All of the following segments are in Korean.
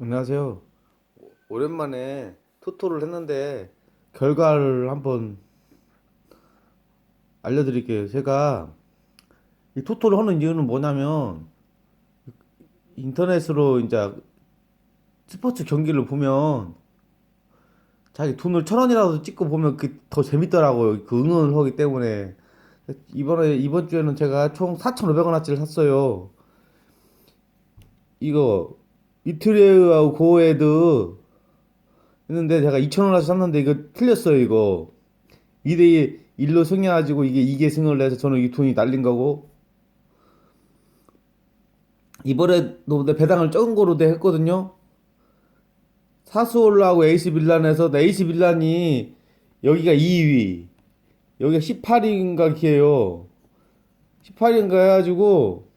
안녕하세요. 오랜만에 토토를 했는데 결과를 한번 알려드릴게요. 제가 이 토토를 하는 이유는 뭐냐면 인터넷으로 이제 스포츠 경기를 보면 자기 돈을 천 원이라도 찍고 보면 그 더 재밌더라고요. 그 응원을 하기 때문에 이번에 이번 주에는 제가 총 4,500원어치를 샀어요. 이거 이트레우하고 고에드 했는데 제가 2,000원어치 샀는데 이거 틀렸어요 이거. 2대 1로 승해가지고 이게 이게 승을 해서 저는 이 돈이 날린 거고. 이번에도 내 배당을 적은 거로 돼 했거든요. 사스올라하고 에이스 밀란에서 나 에이스 밀란이 여기가 2위 여기가 18위인가 기해요. 18위인가 해가지고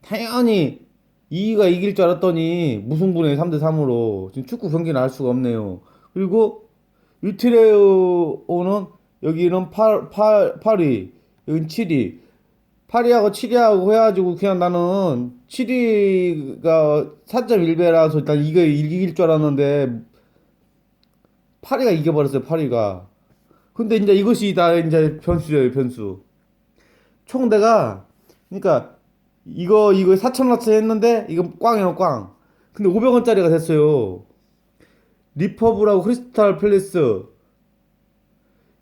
당연히 2위가 이길 줄 알았더니 무승부네 3대 3으로. 지금 축구 경기는 알 수가 없네요. 그리고 유티레오는 여기는 8, 8, 8위 여긴 7위 8위하고 7위하고 해가지고 그냥 나는 7위가 4.1배라서 일단 이거 이길 줄 알았는데 8위가 이겨버렸어요 8위가. 근데 이제 이것이 다 이제 변수예요 변수. 총 내가 그러니까 이거 이거 4,000원어치 했는데 이거 꽝이에요 꽝. 근데 500원짜리가 됐어요. 리퍼블하고 크리스탈 팰리스.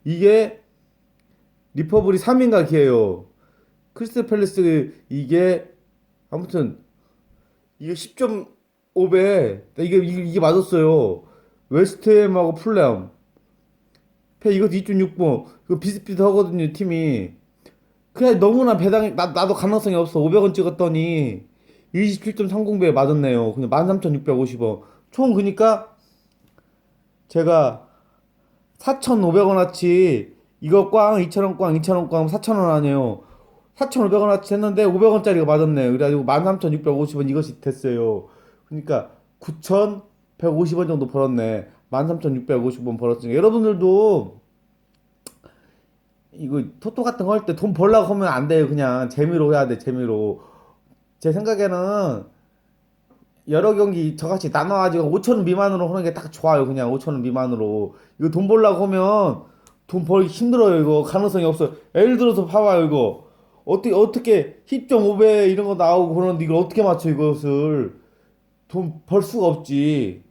이게 리퍼블이 3인가 기해요. 크리스탈 팰리스 이게 아무튼 이게 10.5배. 이게 이게, 이게 맞았어요. 웨스트햄하고 패 이것도 2.6번 이거 비슷비슷하거든요 팀이 그냥 너무나 배당이 나, 나도 가능성이 없어. 500원 찍었더니 27.30배에 맞았네요. 그냥 13,650원. 총 그니까 제가 4,500원어치 이거 꽝 2,000원 꽝 2,000원 꽝 4,000원 아니에요. 4,500원어치 했는데 500원짜리가 맞았네요. 그래가지고 13,650원 이것이 됐어요. 그러니까 9,150원 정도 벌었네. 13,650원 벌었으니까. 여러분들도 이거 토토 같은 거 할 때 돈 벌려고 하면 안 돼요. 그냥 재미로 해야 돼. 재미로. 제 생각에는 여러 경기 저같이 나눠가지고 5천 원 미만으로 하는 게 딱 좋아요. 그냥 5천 원 미만으로. 이거 돈 벌려고 하면 돈 벌기 힘들어요. 이거 가능성이 없어. 예를 들어서 봐봐요. 이거 어떻게 어떻게 10.5배 이런 거 나오고 그러는데 이걸 어떻게 맞춰 이것을 돈 벌 수가 없지.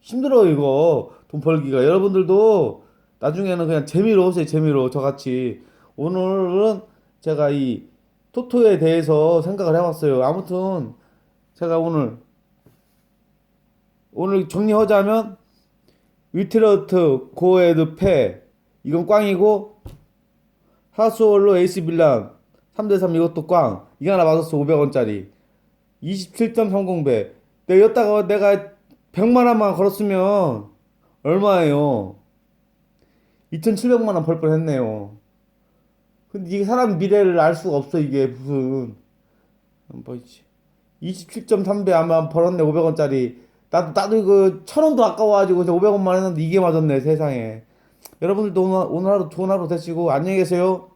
힘들어요. 이거 돈 벌기가. 여러분들도 나중에는 그냥 재미로 오세요, 재미로. 저같이. 오늘은 제가 이 토토에 대해서 생각을 해봤어요. 아무튼, 제가 오늘, 오늘 정리하자면, 위트러트, 고에드, 패. 이건 꽝이고, 하수올로 에이스 빌란. 3대3 이것도 꽝. 이거 하나 맞았어, 500원짜리. 27.30배. 내가 여기다가 내가 100만 원만 걸었으면, 얼마예요? 2,700만 원 벌 뻔했네요. 근데 이게 사람 미래를 알 수가 없어 이게 무슨 뭐지? 27.3배 아마 벌었네 500원짜리. 나도 나도 이거 천 원도 아까워가지고 500원만 했는데 이게 맞았네 세상에. 여러분들도 오늘 오늘 하루 좋은 하루 되시고 안녕히 계세요.